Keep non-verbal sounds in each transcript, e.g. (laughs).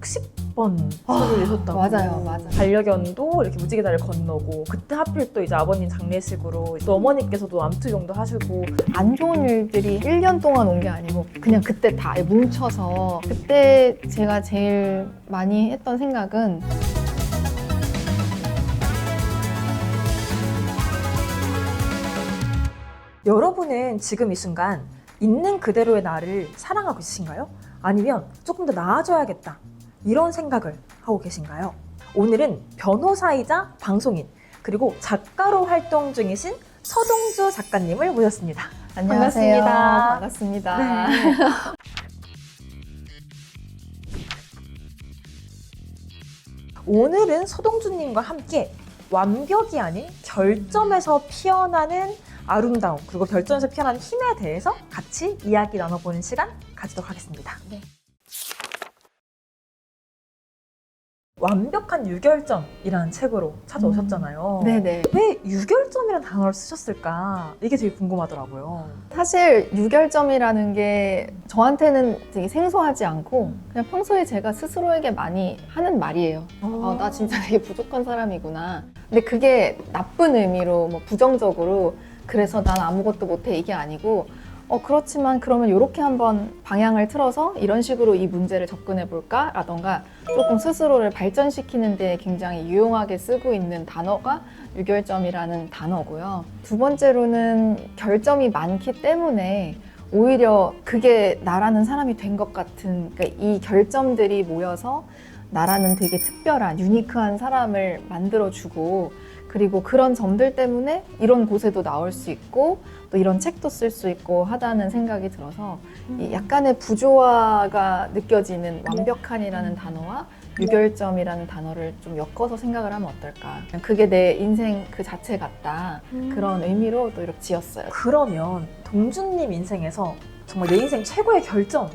60번 아, 소리를 내셨다고. 맞아요, 맞아요. 반려견도 이렇게 무지개 다리를 건너고 그때 하필 또 이제 아버님 장례식으로 또 어머니께서도 암투병도 하시고 안 좋은 일들이 1년 동안 온 게 아니고 그냥 그때 다 뭉쳐서 그때 제가 제일 많이 했던 생각은 여러분은 지금 이 순간 있는 그대로의 나를 사랑하고 있으신가요? 아니면 조금 더 나아져야겠다 이런 생각을 하고 계신가요? 오늘은 변호사이자 방송인 그리고 작가로 활동 중이신 서동주 작가님을 모셨습니다. 안녕하세요. 반갑습니다. 반갑습니다. 네. (laughs) 오늘은 서동주님과 함께 완벽이 아닌 결점에서 피어나는 아름다움 그리고 결점에서 피어나는 힘에 대해서 같이 이야기 나눠보는 시간 가지도록 하겠습니다. 네. 완벽한 유결점이라는 책으로 찾아오셨잖아요. 네네. 왜 유결점이라는 단어를 쓰셨을까? 이게 되게 궁금하더라고요. 사실 유결점이라는 게 저한테는 되게 생소하지 않고 그냥 평소에 제가 스스로에게 많이 하는 말이에요. 아, 나 진짜 되게 부족한 사람이구나. 근데 그게 나쁜 의미로 뭐 부정적으로 그래서 난 아무것도 못해 이게 아니고 어 그렇지만 그러면 이렇게 한번 방향을 틀어서 이런 식으로 이 문제를 접근해 볼까 라던가 조금 스스로를 발전시키는 데 굉장히 유용하게 쓰고 있는 단어가 유결점이라는 단어고요. 두 번째로는 결점이 많기 때문에 오히려 그게 나라는 사람이 된 것 같은 그러니까 이 결점들이 모여서 나라는 되게 특별한 유니크한 사람을 만들어주고 그리고 그런 점들 때문에 이런 곳에도 나올 수 있고 또 이런 책도 쓸 수 있고 하다는 생각이 들어서 이 약간의 부조화가 느껴지는 완벽한이라는 단어와 유결점이라는 단어를 좀 엮어서 생각을 하면 어떨까? 그게 내 인생 그 자체 같다. 그런 의미로 또 이렇게 지었어요. 그러면 동준님 인생에서 정말 내 인생 최고의 결점.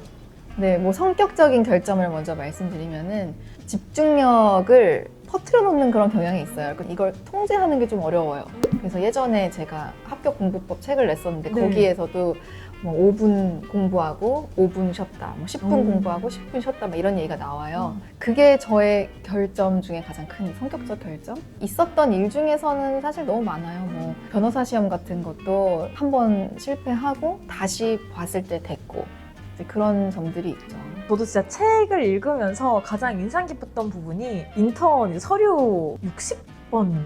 네, 뭐 성격적인 결점을 먼저 말씀드리면은 집중력을 퍼트려 놓는 그런 경향이 있어요. 이걸 통제하는 게 좀 어려워요. 그래서 예전에 제가 합격 공부법 책을 냈었는데 네. 거기에서도 뭐 5분 공부하고 5분 쉬었다, 뭐 10분 음. 공부하고 10분 쉬었다, 막 이런 얘기가 나와요. 그게 저의 결점 중에 가장 큰 성격적 결점? 있었던 일 중에서는 사실 너무 많아요. 뭐 변호사 시험 같은 것도 한 번 실패하고 다시 봤을 때 됐고 그런 점들이 있죠. 저도 진짜 책을 읽으면서 가장 인상 깊었던 부분이 인턴 서류 60번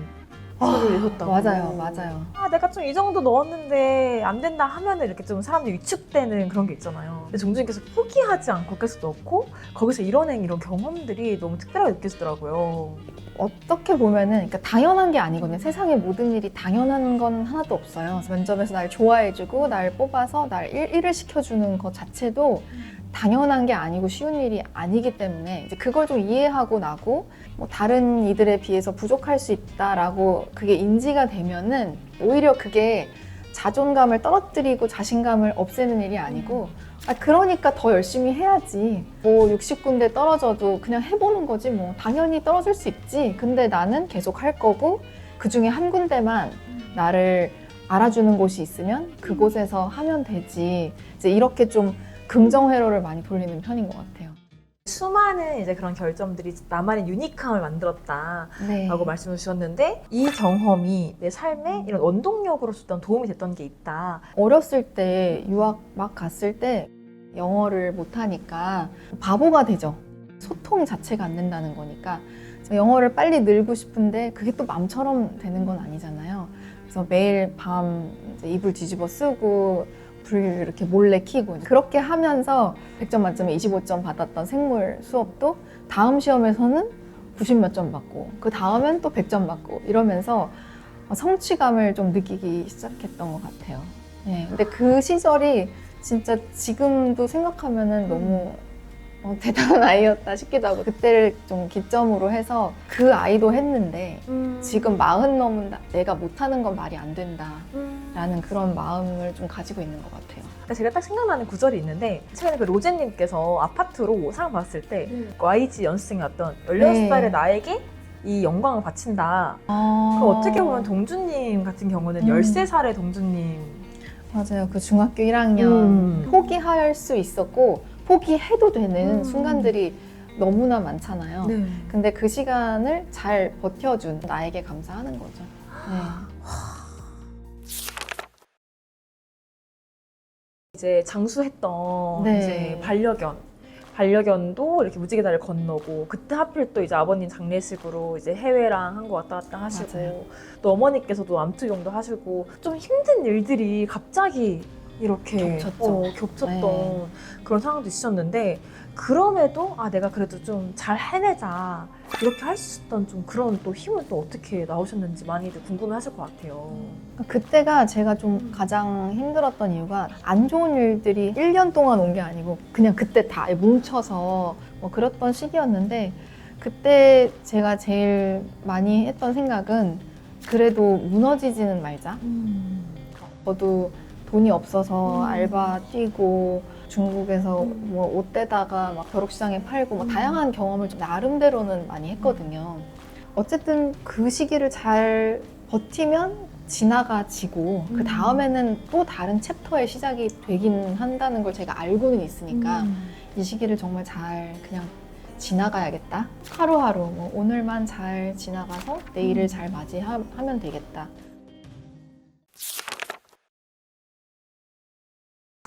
서류를 내셨다고 맞아요, 맞아요. 아 내가 좀 이 정도 넣었는데 안 된다 하면은 이렇게 좀 사람들이 위축되는 그런 게 있잖아요 근데 종준님께서 포기하지 않고 계속 넣고 거기서 이뤄낸 이런 경험들이 너무 특별하게 느껴지더라고요 어떻게 보면은 그러니까 당연한 게 아니거든요. 세상의 모든 일이 당연한 건 하나도 없어요. 면접에서 날 좋아해주고 날 뽑아서 날 일, 일을 시켜주는 것 자체도 당연한 게 아니고 쉬운 일이 아니기 때문에 이제 그걸 좀 이해하고 나고 뭐 다른 이들에 비해서 부족할 수 있다라고 그게 인지가 되면은 오히려 그게 자존감을 떨어뜨리고 자신감을 없애는 일이 아니고 아 그러니까 더 열심히 해야지. 뭐 60군데 떨어져도 그냥 해보는 거지 뭐. 당연히 떨어질 수 있지. 근데 나는 계속 할 거고 그 중에 한 군데만 나를 알아주는 곳이 있으면 그곳에서 하면 되지. 이제 이렇게 좀 긍정 회로를 많이 돌리는 편인 것 같아요. 수많은 이제 그런 결점들이 나만의 유니크함을 만들었다 네. 라고 말씀을 주셨는데 이 경험이 내 삶에 이런 원동력으로 줬던 도움이 됐던 게 있다 어렸을 때 유학 막 갔을 때 영어를 못하니까 바보가 되죠. 소통 자체가 안 된다는 거니까 영어를 빨리 늘고 싶은데 그게 또 마음처럼 되는 건 아니잖아요. 그래서 매일 밤 이제 이불 뒤집어 쓰고 불을 이렇게 몰래 켜고 그렇게 하면서 100점 만점에 25점 받았던 생물 수업도 다음 시험에서는 90몇 점 받고 그 다음엔 또 100점 받고 이러면서 성취감을 좀 느끼기 시작했던 것 같아요. 네, 근데 그 시절이 진짜 지금도 생각하면은 너무 어, (laughs) 대단한 아이였다 싶기도 하고 그때를 좀 기점으로 해서 그 아이도 했는데 지금 마흔 넘은 나- 내가 못하는 건 말이 안 된다 라는 그런 마음을 좀 가지고 있는 것 같아요. 그러니까 제가 딱 생각나는 구절이 있는데 최근에 그 로제님께서 아파트로 상 받았을 때 YG 연습생이었던 16살의 네. 나에게 이 영광을 바친다. 아... 그 어떻게 보면 동주님 같은 경우는 음. 13살의 동주님. 맞아요. 그 중학교 1학년 음. 포기할 수 있었고 포기해도 되는 음. 순간들이 너무나 많잖아요. 네. 근데 그 시간을 잘 버텨준 나에게 감사하는 거죠. 네. 이제 장수했던 네. 이제 반려견 반려견도 이렇게 무지개다리를 건너고 그때 하필 또 이제 아버님 장례식으로 이제 해외랑 한국 왔다 갔다 하시고 맞아요. 또 어머니께서도 암투병도 하시고 좀 힘든 일들이 갑자기 이렇게 겹쳤죠. 어, 겹쳤던 네. 그런 상황도 있으셨는데 그럼에도 아 내가 그래도 좀 잘 해내자 이렇게 할 수 있었던 좀 그런 또 힘은 또 어떻게 나오셨는지 많이들 궁금해하실 것 같아요. 그때가 제가 좀 가장 힘들었던 이유가 안 좋은 일들이 1년 동안 온 게 아니고 그냥 그때 다 뭉쳐서 뭐 그랬던 시기였는데 그때 제가 제일 많이 했던 생각은 그래도 무너지지는 말자. 저도 돈이 없어서 음. 알바 뛰고 중국에서 뭐 옷대다가 막 벼룩시장에 팔고 뭐 음. 다양한 경험을 좀 나름대로는 많이 했거든요. 어쨌든 그 시기를 잘 버티면 지나가지고 음. 그 다음에는 또 다른 챕터의 시작이 되긴 한다는 걸 제가 알고는 있으니까 음. 이 시기를 정말 잘 그냥 지나가야겠다. 하루하루 뭐 오늘만 잘 지나가서 내일을 음. 잘 맞이하면 되겠다.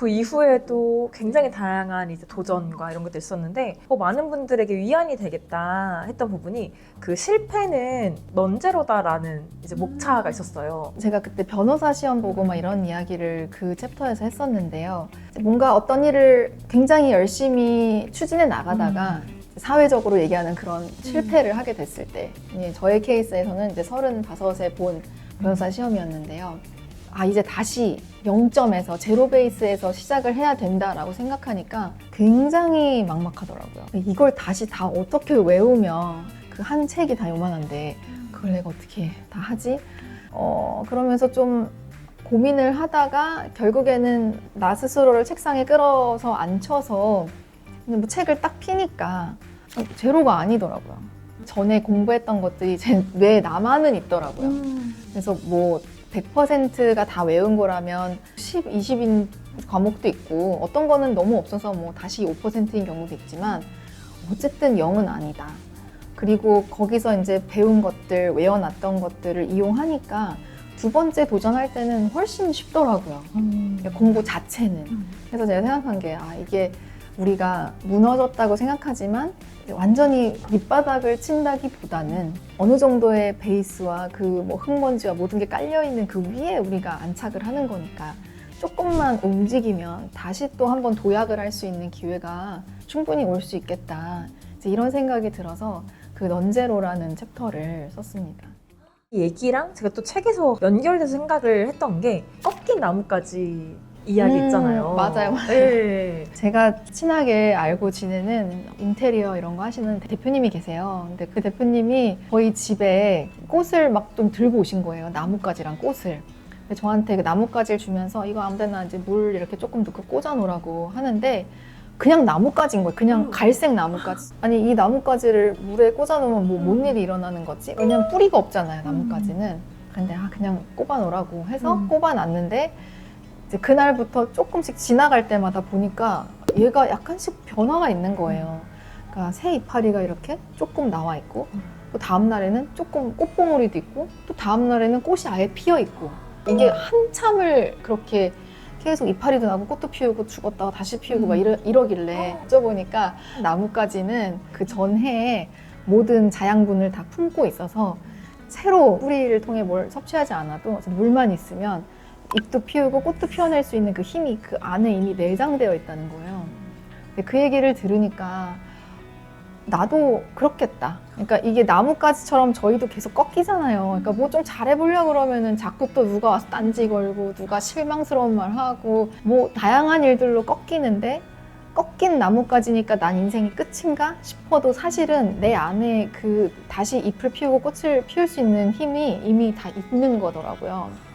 그 이후에도 굉장히 다양한 이제 도전과 이런 것도 있었는데 뭐 많은 분들에게 위안이 되겠다 했던 부분이 그 실패는 넌제로다라는 이제 목차가 있었어요. 제가 그때 변호사 시험 보고 막 이런 이야기를 그 챕터에서 했었는데요. 뭔가 어떤 일을 굉장히 열심히 추진해 나가다가 사회적으로 얘기하는 그런 실패를 하게 됐을 때, 예, 저의 케이스에서는 이제 35에 본 변호사 시험이었는데요. 아, 이제 다시 0점에서 제로 베이스에서 시작을 해야 된다라고 생각하니까 굉장히 막막하더라고요. 이걸 다시 다 어떻게 외우면 그 한 책이 다 요만한데 그걸 내가 어떻게 다 하지? 어, 그러면서 좀 고민을 하다가 결국에는 나 스스로를 책상에 끌어서 앉혀서 뭐 책을 딱 피니까 제로가 아니더라고요. 전에 공부했던 것들이 제 뇌에 남아는 있더라고요. 그래서 뭐 100%가 다 외운 거라면 10, 20인 과목도 있고 어떤 거는 너무 없어서 뭐 다시 5%인 경우도 있지만 어쨌든 0은 아니다. 그리고 거기서 이제 배운 것들, 외워놨던 것들을 이용하니까 두 번째 도전할 때는 훨씬 쉽더라고요. 공부 자체는. 그래서 제가 생각한 게, 아, 이게 우리가 무너졌다고 생각하지만 완전히 밑바닥을 친다기보다는 어느 정도의 베이스와 그 뭐 흙먼지와 모든 게 깔려 있는 그 위에 우리가 안착을 하는 거니까 조금만 움직이면 다시 또 한번 도약을 할 수 있는 기회가 충분히 올 수 있겠다. 이런 생각이 들어서 그 넌제로라는 챕터를 썼습니다. 이 얘기랑 제가 또 책에서 연결돼서 생각을 했던 게 꺾인 나무까지 이야기 음, 있잖아요. 맞아요, 맞아요. 네. 제가 친하게 알고 지내는 인테리어 이런 거 하시는 대표님이 계세요. 근데 그 대표님이 저희 집에 꽃을 막 좀 들고 오신 거예요. 나뭇가지랑 꽃을. 근데 저한테 그 나뭇가지를 주면서 이거 아무 데나 이제 물 이렇게 조금 넣고 꽂아 놓으라고 하는데 그냥 나뭇가지인 거예요. 그냥 음. 갈색 나뭇가지. 아니 이 나뭇가지를 물에 꽂아 놓으면 뭐 뭔 일이 일어나는 거지? 왜냐면 뿌리가 없잖아요. 나뭇가지는. 근데 아 그냥 꼽아 놓으라고 해서 음. 꼽아 놨는데 이제 그날부터 조금씩 지나갈 때마다 보니까 얘가 약간씩 변화가 있는 거예요. 그러니까 새 이파리가 이렇게 조금 나와 있고 음. 또 다음 날에는 조금 꽃봉오리도 있고 또 다음 날에는 꽃이 아예 피어 있고 이게 음. 한참을 그렇게 계속 이파리도 나고 꽃도 피우고 죽었다가 다시 피우고 막 음. 이러, 이러길래 어쩌보니까 나뭇가지는 그 전해에 모든 자양분을 다 품고 있어서 새로 뿌리를 통해 뭘 섭취하지 않아도 물만 있으면 잎도 피우고 꽃도 피워낼 수 있는 그 힘이 그 안에 이미 내장되어 있다는 거예요. 근데 그 얘기를 들으니까 나도 그렇겠다. 그러니까 이게 나뭇가지처럼 저희도 계속 꺾이잖아요. 그러니까 뭐 좀 잘해보려고 그러면은 자꾸 또 누가 와서 딴지 걸고 누가 실망스러운 말 하고 뭐 다양한 일들로 꺾이는데 꺾인 나뭇가지니까 난 인생이 끝인가 싶어도 사실은 내 안에 그 다시 잎을 피우고 꽃을 피울 수 있는 힘이 이미 다 있는 거더라고요.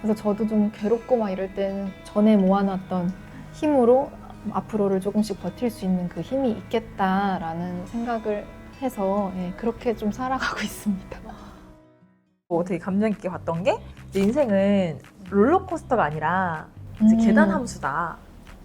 그래서 저도 좀 괴롭고 막 이럴 때는 전에 모아놨던 힘으로 앞으로를 조금씩 버틸 수 있는 그 힘이 있겠다라는 생각을 해서 예, 그렇게 좀 살아가고 (laughs) 있습니다. 뭐 되게 감명 깊게 봤던 게 이제 인생은 롤러코스터가 아니라 이제 음. 계단 함수다.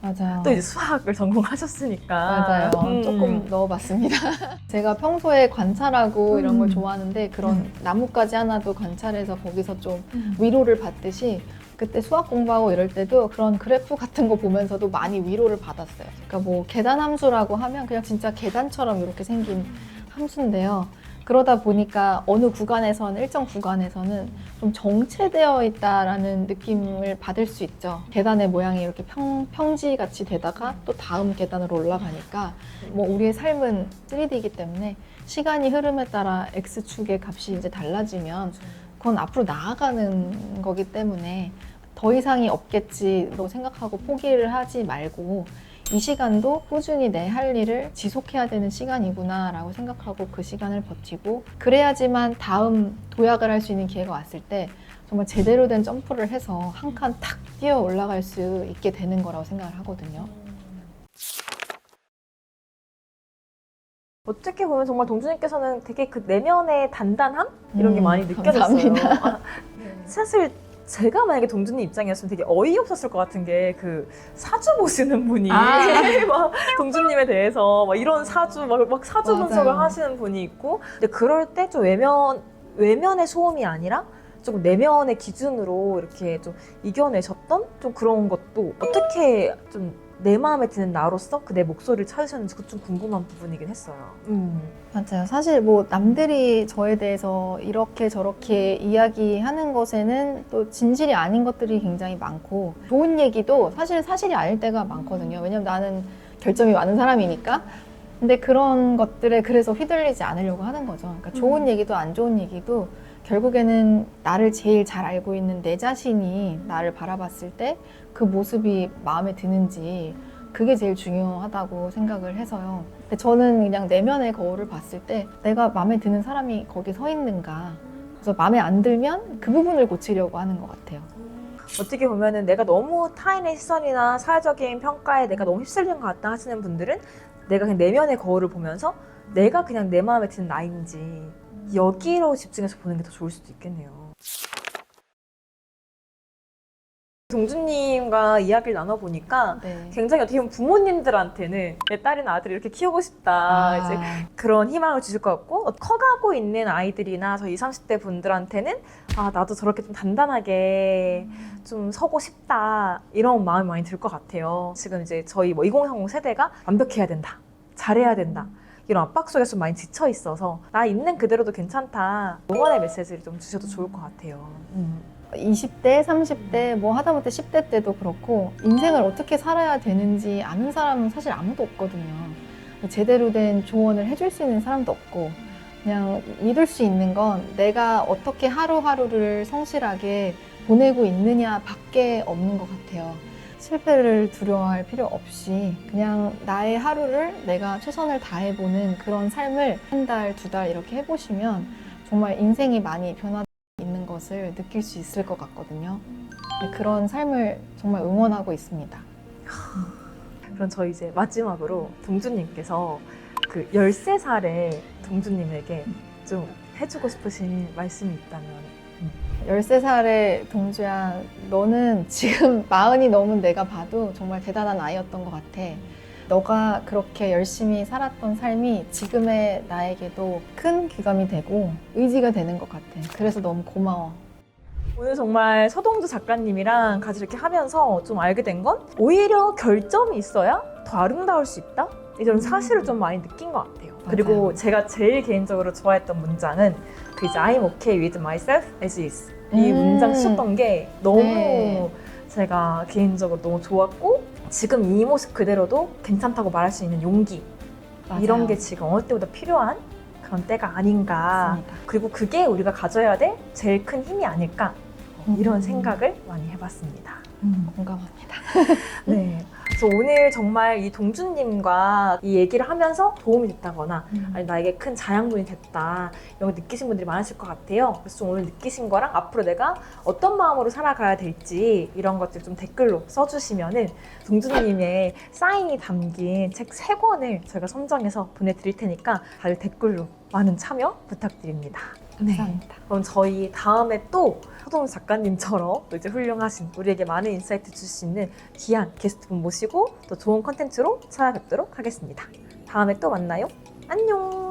맞아요. 또 이제 수학을 전공하셨으니까 맞아요. 음. 조금 넣어봤습니다. (laughs) 제가 평소에 관찰하고 이런 걸 음. 좋아하는데 그런 음. 나뭇가지 하나도 관찰해서 거기서 좀 음. 위로를 받듯이 그때 수학 공부하고 이럴 때도 그런 그래프 같은 거 보면서도 많이 위로를 받았어요. 그러니까 뭐 계단 함수라고 하면 그냥 진짜 계단처럼 이렇게 생긴 함수인데요. 그러다 보니까 어느 구간에서는 일정 구간에서는 좀 정체되어 있다라는 느낌을 받을 수 있죠. 계단의 모양이 이렇게 평, 평지 같이 되다가 또 다음 계단으로 올라가니까 뭐 우리의 삶은 3D이기 때문에 시간이 흐름에 따라 x축의 값이 이제 달라지면 그건 앞으로 나아가는 거기 때문에 더 이상이 없겠지로 생각하고 포기를 하지 말고 이 시간도 꾸준히 내 할 일을 지속해야 되는 시간이구나라고 생각하고 그 시간을 버티고 그래야지만 다음 도약을 할 수 있는 기회가 왔을 때 정말 제대로 된 점프를 해서 한 칸 탁 뛰어 올라갈 수 있게 되는 거라고 생각을 하거든요. 어떻게 보면 정말 동주님께서는 되게 그 내면의 단단함 이런 게 음, 많이 느껴졌어요. 아, (laughs) 사실 제가 만약에 동주님 입장이었으면 되게 어이없었을 것 같은 게 그 사주 보시는 분이 아. (laughs) 막 동주님에 대해서 막 이런 사주 막, 막 사주 맞아요. 분석을 하시는 분이 있고 근데 그럴 때 좀 외면 외면의 소음이 아니라 조금 내면의 기준으로 이렇게 좀 이겨내셨던 좀 그런 것도 어떻게 좀 내 마음에 드는 나로서 그 내 목소리를 찾으셨는지 그 좀 궁금한 부분이긴 했어요. 음. 맞아요. 사실 뭐 남들이 저에 대해서 이렇게 저렇게 이야기하는 것에는 또 진실이 아닌 것들이 굉장히 많고 좋은 얘기도 사실 사실이 아닐 때가 많거든요. 왜냐면 나는 결점이 많은 사람이니까. 근데 그런 것들에 그래서 휘둘리지 않으려고 하는 거죠. 그러니까 좋은 음. 얘기도 안 좋은 얘기도 결국에는 나를 제일 잘 알고 있는 내 자신이 나를 바라봤을 때 그 모습이 마음에 드는지 그게 제일 중요하다고 생각을 해서요. 근데 저는 그냥 내면의 거울을 봤을 때 내가 마음에 드는 사람이 거기 서 있는가. 그래서 마음에 안 들면 그 부분을 고치려고 하는 것 같아요. 어떻게 보면은 내가 너무 타인의 시선이나 사회적인 평가에 내가 너무 휩쓸린 것 같다 하시는 분들은 내가 그냥 내면의 거울을 보면서 내가 그냥 내 마음에 드는 나인지 여기로 집중해서 보는 게 더 좋을 수도 있겠네요. 동주님과 이야기를 나눠보니까 네. 굉장히 어떻게 보면 부모님들한테는 내 딸이나 아들을 이렇게 키우고 싶다 이제 그런 희망을 주실 것 같고 어, 커가고 있는 아이들이나 저 20, 30대 분들한테는 아 나도 저렇게 좀 단단하게 좀 서고 싶다 이런 마음이 많이 들 것 같아요. 지금 이제 저희 뭐 2030 세대가 완벽해야 된다, 잘해야 된다 이런 압박 속에 좀 많이 지쳐 있어서 나 있는 그대로도 괜찮다 응원의 메시지를 좀 주셔도 좋을 것 같아요. 음. 20대, 30대, 뭐 하다못해 10대 때도 그렇고 인생을 어떻게 살아야 되는지 아는 사람은 사실 아무도 없거든요. 제대로 된 조언을 해줄 수 있는 사람도 없고 그냥 믿을 수 있는 건 내가 어떻게 하루하루를 성실하게 보내고 있느냐 밖에 없는 것 같아요. 실패를 두려워할 필요 없이 그냥 나의 하루를 내가 최선을 다해보는 그런 삶을 한 달, 두 달 이렇게 해보시면 정말 인생이 많이 변화 있는 것을 느낄 수 있을 것 같거든요. 네, 그런 삶을 정말 응원하고 있습니다. 그럼 저 이제 마지막으로 동주님께서 그 13살의 동주님에게 좀 해주고 싶으신 말씀이 있다면 13살의 동주야, 너는 지금 (laughs) 마흔이 넘은 내가 봐도 정말 대단한 아이였던 것 같아. 너가 그렇게 열심히 살았던 삶이 지금의 나에게도 큰 귀감이 되고 의지가 되는 것 같아. 그래서 너무 고마워. 오늘 정말 서동주 작가님이랑 같이 이렇게 하면서 좀 알게 된 건 오히려 결점이 있어야 더 아름다울 수 있다? 이런 사실을 좀 많이 느낀 것 같아요. 그리고 맞아요. 제가 제일 개인적으로 좋아했던 문장은 그 이제 I'm okay with myself as is 이 음. 문장 쓰셨던 게 너무 네. 제가 개인적으로 너무 좋았고 지금 이 모습 그대로도 괜찮다고 말할 수 있는 용기 이런 맞아요. 게 지금 어느 때보다 필요한 그런 때가 아닌가 맞습니다. 그리고 그게 우리가 가져야 될 제일 큰 힘이 아닐까 음. 이런 생각을 많이 해봤습니다. 음, 공감합니다. 네. (laughs) 그래서 오늘 정말 이 동준님과 이 얘기를 하면서 도움이 됐다거나 아니 나에게 큰 자양분이 됐다 이런 거 느끼신 분들이 많으실 것 같아요. 그래서 좀 오늘 느끼신 거랑 앞으로 내가 어떤 마음으로 살아가야 될지 이런 것들 좀 댓글로 써주시면은 동준님의 사인이 담긴 책 세 권을 저희가 선정해서 보내드릴 테니까 다들 댓글로 많은 참여 부탁드립니다. 감사합니다. 그럼 저희 다음에 또 서동 작가님처럼 또 이제 훌륭하신 우리에게 많은 인사이트 줄수 있는 귀한 게스트분 모시고 또 좋은 컨텐츠로 찾아뵙도록 하겠습니다. 다음에 또 만나요. 안녕.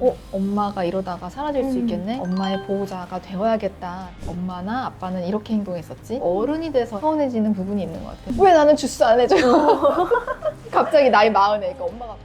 어, 엄마가 이러다가 사라질 수 음. 있겠네? 엄마의 보호자가 되어야겠다. 엄마나 아빠는 이렇게 행동했었지? 어른이 돼서 서운해지는 부분이 있는 것 같아. 왜 나는 주스 안 해줘요? (laughs) 갑자기 나이 마흔에, 그러니까 엄마가